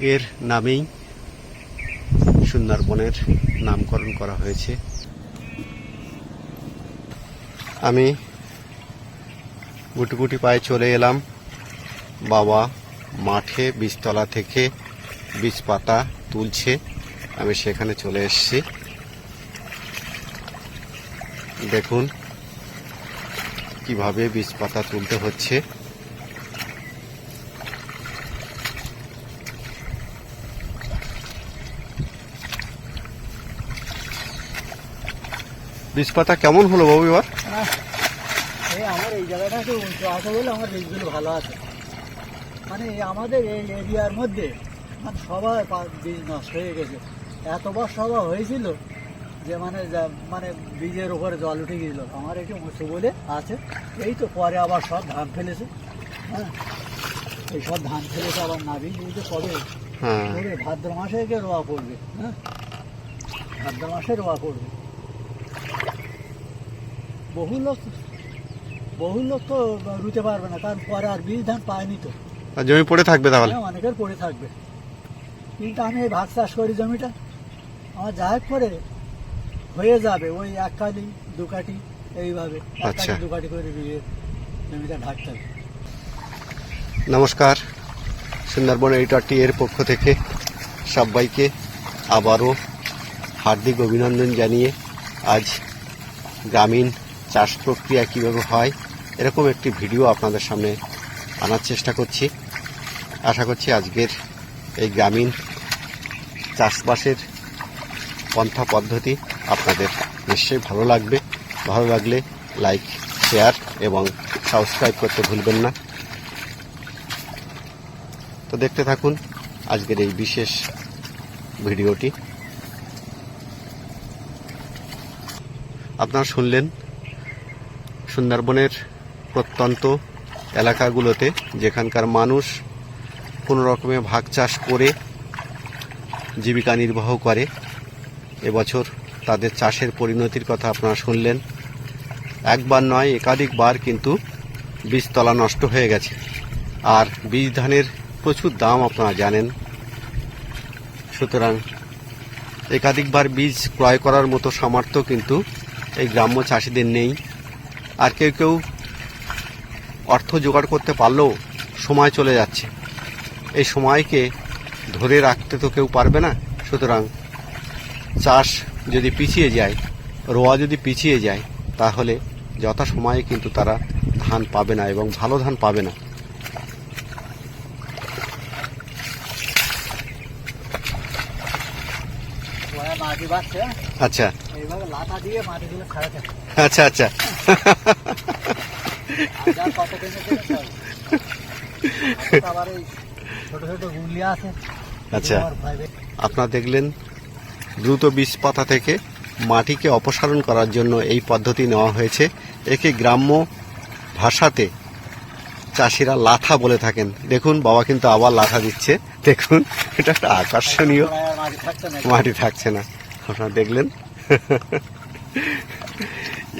এর নামেই সুন্দরবনের নামকরণ করা হয়েছে। আমি গুটি গুটি পায়ে চলে এলাম। বাবা মাঠে বীজতলা থেকে বীজ পাতা তুলছে। আমি সেখানে চলে এসেছি। দেখুন কীভাবে বীজ পাতা তুলতে হচ্ছে। বীজ পাতা কেমন হলো বাবু এবার? এই আমার এই জায়গাটা একটু উঁচু আছে বলে আমার বীজগুলো ভালো আছে। মানে আমাদের এই এরিয়ার মধ্যে মানে সবাই বীজ নষ্ট হয়ে গেছে। এতবার সভা হয়েছিল যে মানে মানে বীজের উপরে জল উঠে গেছিল। আমার একটু উঁচু বলে আছে। এই তো পরে আবার সব ধান ফেলেছে। হ্যাঁ এই সব ধান ফেলেছে আবার নাবি এই তো কবে? হ্যাঁ। ভাদ্র মাসে রোয়া পড়বে। হ্যাঁ ভাদ্র মাসে রোয়া পড়বে। বহু লোক বহু লোক তো রুতে পারবে না কারণ পরে আর বীজ ধান পায়নি তো। জমি পড়ে থাকবে তাহলে? হ্যাঁ, অনেকের পড়ে থাকবে। কিন্তু আমি এই ভাগ চাষ করি জমিটা। আমার যা হোক করে হয়ে যাবে ওই এক কালি দু কাটি এইভাবে। এক আচ্ছা। কাটি দু কাটি করে জমিটা ঢাকতে হবে নমস্কার। সুন্দরবন এইটাটি এর পক্ষ থেকে সবাইকে আবারও হার্দিক অভিনন্দন জানিয়ে আজ গ্রামীণ চাষ প্রক্রিয়া কীভাবে হয়, এরকম একটি ভিডিও আপনাদের সামনে আনার চেষ্টা করছি। আশা করছি আজকের এই গ্রামীণ চাষবাসের পন্থা পদ্ধতি আপনাদের নিশ্চয়ই ভালো লাগবে। ভালো লাগলে লাইক শেয়ার এবং সাবস্ক্রাইব করতে ভুলবেন না। তো দেখতে থাকুন আজকের এই বিশেষ ভিডিওটি। আপনারা শুনলেন সুন্দরবনের প্রত্যন্ত এলাকাগুলোতে যেখানকার মানুষ কোনো রকমে ভাগ চাষ করে জীবিকা নির্বাহ করে। এবছর তাদের চাষের পরিণতির কথা আপনারা শুনলেন। একবার নয়, একাধিকবার কিন্তু বীজতলা নষ্ট হয়ে গেছে। আর বীজ ধানের প্রচুর দাম আপনারা জানেন। সুতরাং একাধিকবার বীজ ক্রয় করার মতো সামর্থ্য কিন্তু এই গ্রাম্য চাষিদের নেই। আর কেউ কেউ অর্থ জোগাড় করতে পারলেও সময় চলে যাচ্ছে। এই সময়কে ধরে রাখতে তো কেউ পারবে না। সুতরাং চাষ যদি পিছিয়ে যায়, রোয়া যদি পিছিয়ে যায়, তাহলে যথা সময়ে কিন্তু তারা ধান পাবে না এবং ভালো ধান পাবে না ওরা মাটি বাঁচছে আচ্ছা এইভাবে লাঠা দিয়ে মাটিগুলো ছাড়াতে হবে। আচ্ছা আচ্ছা আর যা কত কেজি কেজি সব। আর তো আবার এই ছোট গুলি আছে। আচ্ছা। এগুলো আপনারা দেখলেন দ্রুত বীজ পাতা থেকে মাটিকে অপসারণ করার জন্য এই পদ্ধতি নেওয়া হয়েছে। একে গ্রাম্য ভাষাতে চাষিরা লাথা বলে থাকেন। দেখুন বাবা কিন্তু আবার লাথা দিচ্ছে। দেখুন এটা একটা আকর্ষণীয় মাটি থাকছে না। আপনারা দেখলেন।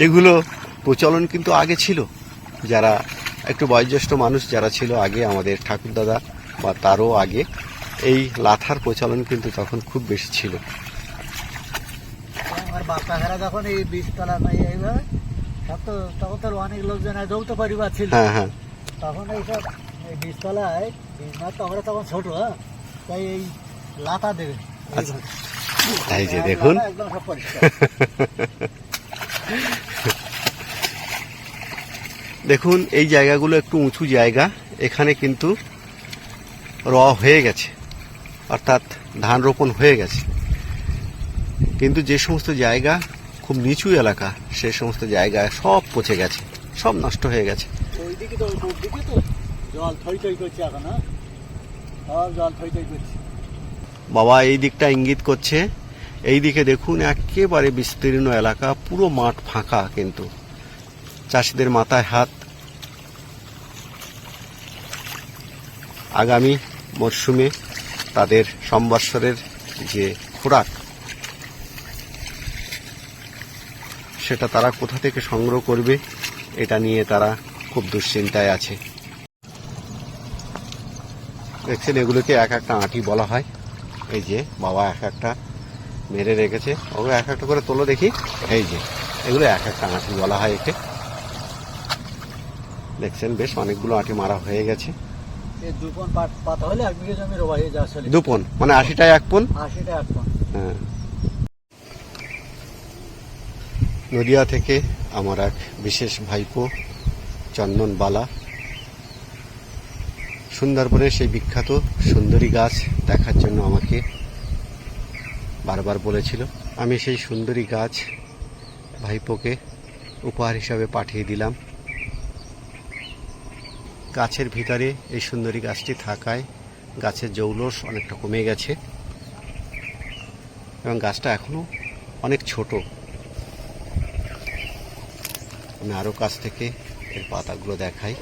এগুলো প্রচলন কিন্তু আগে ছিল। যারা একটু বয়োজ্যেষ্ঠ মানুষ যারা ছিল আগে আমাদের ঠাকুরদাদা বা তারও আগে এই লাথার প্রচলন কিন্তু তখন খুব বেশি ছিল। আমার বাচ্চারা যখন এই বীজতলা নাই এইভাবে তখন তো তখন তো অনেক লোকজন আর যৌথ পরিবার ছিল। হ্যাঁ হ্যাঁ। তখন এইসব এই বীজতলায় বীজ না তখন ছোট হ্যাঁ। তাই এই লাতা দেবে। আচ্ছা। এই যে দেখুন। দেখুন এই জায়গাগুলো একটু উঁচু জায়গা। এখানে কিন্তু র হয়ে গেছে। অর্থাৎ ধান রোপণ হয়ে গেছে। কিন্তু যে সমস্ত জায়গা খুব নিচু এলাকা সে সমস্ত জায়গায় সব পচে গেছে। সব নষ্ট হয়ে গেছে। বাবা এই দিকটা ইঙ্গিত করছে এই দিকে দেখুন, একেবারে বিস্তীর্ণ এলাকা, পুরো মাঠ ফাঁকা কিন্তু। চাষিদের মাথায় হাত। আগামী মরশুমে তাদের সম্বৎসরের যে খোরাক, সেটা তারা কোথা থেকে সংগ্রহ করবে, এটা নিয়ে তারা খুব দুশ্চিন্তায় আছে। দেখছেন, এগুলোকে এক একটা আঁটি বলা হয়। এই যে, বাবা, এক একটা মেরে রেখেছে। ওগুলো এক একটা করে তোলো দেখি। এই যে এগুলো এক একটা আঁটি বলা হয় একে। দেখছেন বেশ অনেকগুলো আঁটি মারা হয়ে গেছে। দুপন মানে আশিটায় এক পন। হ্যাঁ। নদিয়া থেকে আমার এক বিশেষ ভাইপো চন্দন বালা। সুন্দরবনের সেই বিখ্যাত সুন্দরী গাছ দেখার জন্য আমাকে বারবার বলেছিল, আমি সেই সুন্দরী গাছ ভাইপোকে উপহার হিসাবে পাঠিয়ে দিলাম। গাছের ভিতরে এই সুন্দরী গাছটি থাকায় গাছের জৌলস অনেকটা কমে গেছে এবং গাছটা এখনও অনেক ছোট। আমি আরও কাছ থেকে এর পাতাগুলো দেখাই।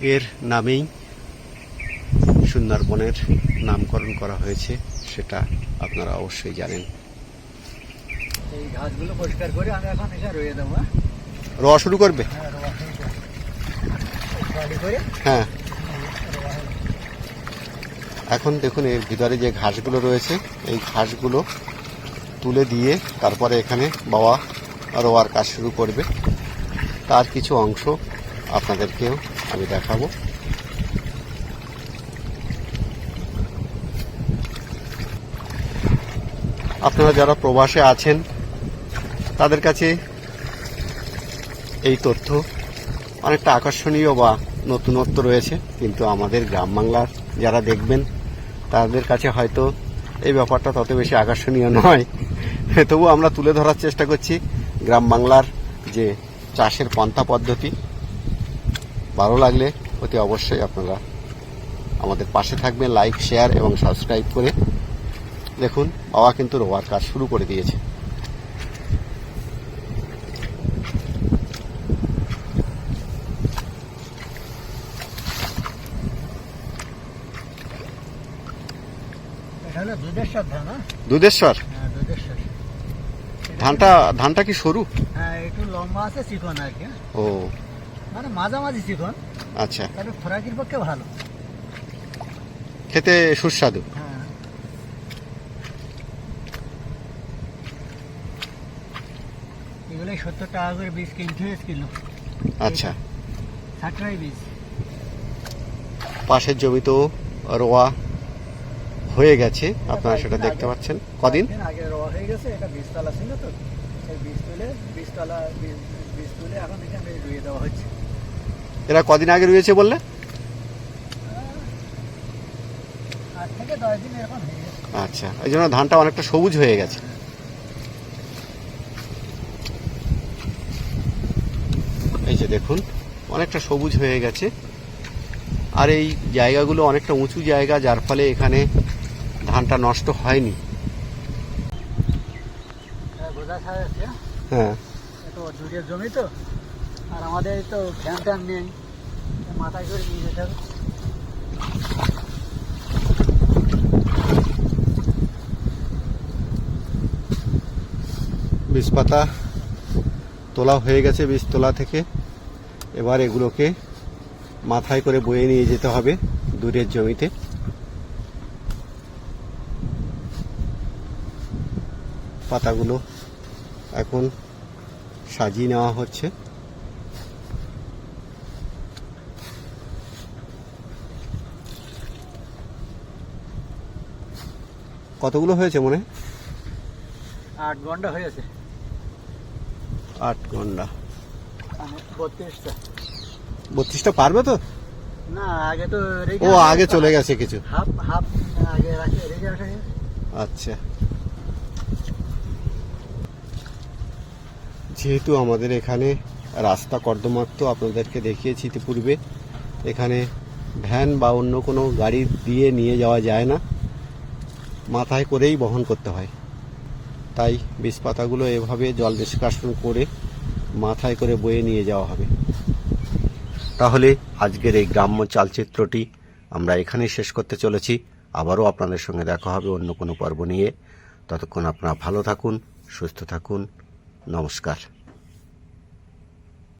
এর নামেই সুন্দরবনের নামকরণ করা হয়েছে সেটা আপনারা অবশ্যই জানেন। এই ঘাসগুলো পরিষ্কার করে আমি এখন এখানে রয়ে দেবো হ্যাঁ? রোয়া শুরু করবে? হ্যাঁ হয়ে। এখন দেখুন এর ভিতরে যে ঘাসগুলো রয়েছে এই ঘাসগুলো তুলে দিয়ে তারপরে এখানে বাবা রোয়ার কাজ শুরু করবে। তার কিছু অংশ আপনাদেরকেও আমি দেখাবো। আপনারা যারা প্রবাসে আছেন, তাদের কাছে এই তথ্য অনেকটা আকর্ষণীয় বা নতুনত্ব রয়েছে, কিন্তু আমাদের গ্রাম বাংলার যারা দেখবেন, তাদের কাছে হয়তো এই ব্যাপারটা তত বেশি আকর্ষণীয় নয়। তবু আমরা তুলে ধরার চেষ্টা করছি গ্রাম বাংলার যে চাষের পন্থা পদ্ধতি ভালো লাগলে অতি অবশ্যই আপনারা আমাদের পাশে থাকবেন লাইক শেয়ার এবং সাবস্ক্রাইব করে। দেখুন বাবা কিন্তু রোয়ার কাজ শুরু করে দিয়েছে। দুধেশ্বর হ্যাঁ? হ্যাঁ দুধেশ্বর। ধানটা ধানটা কি সরু? হ্যাঁ একটু লম্বা আছে চিকন আর কি হ্যাঁ? ও। মানে মাঝামাঝি চিকন। আচ্ছা। তাহলে খোরাকির পক্ষে ভালো। খেতে সুস্বাদু। হ্যাঁ। এগুলো সত্তর টাকা করে বীজ কিনতে কিলো। আচ্ছা। ষাট টাকায় বীজ। পাশের জমিতেও রোয়া হয়ে গেছে। আপনারা সেটা দেখতে পাচ্ছেন। কদিন? আগে রোয়া হয়ে গেছে। এটা বীজতলা ছিল তো। সেই বীজ তুলে বীজতলা বীজ তুলে এখন এখানে রুইয়ে দেওয়া হচ্ছে। এরা কদিন আগে রয়েছে বললে? আচ্ছা এই জন্য ধানটা অনেকটা সবুজ হয়ে গেছে। এই যে দেখুন অনেকটা সবুজ হয়ে গেছে। আর এই জায়গাগুলো অনেকটা উঁচু জায়গা যার ফলে এখানে ধানটা নষ্ট হয়নি। হ্যাঁ, হ্যাঁ। জমি তো। আর আমাদের তো ফ্যান ট্যান নেই। মাথায় করে নিয়ে যেতে হবে। বীজ পাতা তোলা হয়ে গেছে বীজ তোলা থেকে। এবার এগুলোকে মাথায় করে বয়ে নিয়ে যেতে হবে দূরের জমিতে। পাতাগুলো এখন সাজিয়ে নেওয়া হচ্ছে। কতগুলো হয়েছে মনে? আট ঘণ্টা হয়েছে। আট ঘণ্টা। বত্রিশটা। বত্রিশটা পারবে তো? না আগে তো ও আগে চলে গেছে কিছু। হাফ হাফ আগে রাখে। আচ্ছা। যেহেতু আমাদের এখানে রাস্তা কর্দমাক্ত আপনাদেরকে দেখিয়েছি ইতিপূর্বে এখানে ভ্যান বা অন্য কোনো গাড়ি দিয়ে নিয়ে যাওয়া যায় না। মাথায় করেই বহন করতে হয়। তাই বীজ পাতাগুলো এভাবে জল নিষ্কাশন করে মাথায় করে বয়ে নিয়ে যাওয়া হবে। তাহলে আজকের এই গ্রাম্য চালচিত্রটি আমরা এখানেই শেষ করতে চলেছি। আবারও আপনাদের সঙ্গে দেখা হবে অন্য কোনো পর্ব নিয়ে। ততক্ষণ আপনারা ভালো থাকুন, সুস্থ থাকুন। নমস্কার।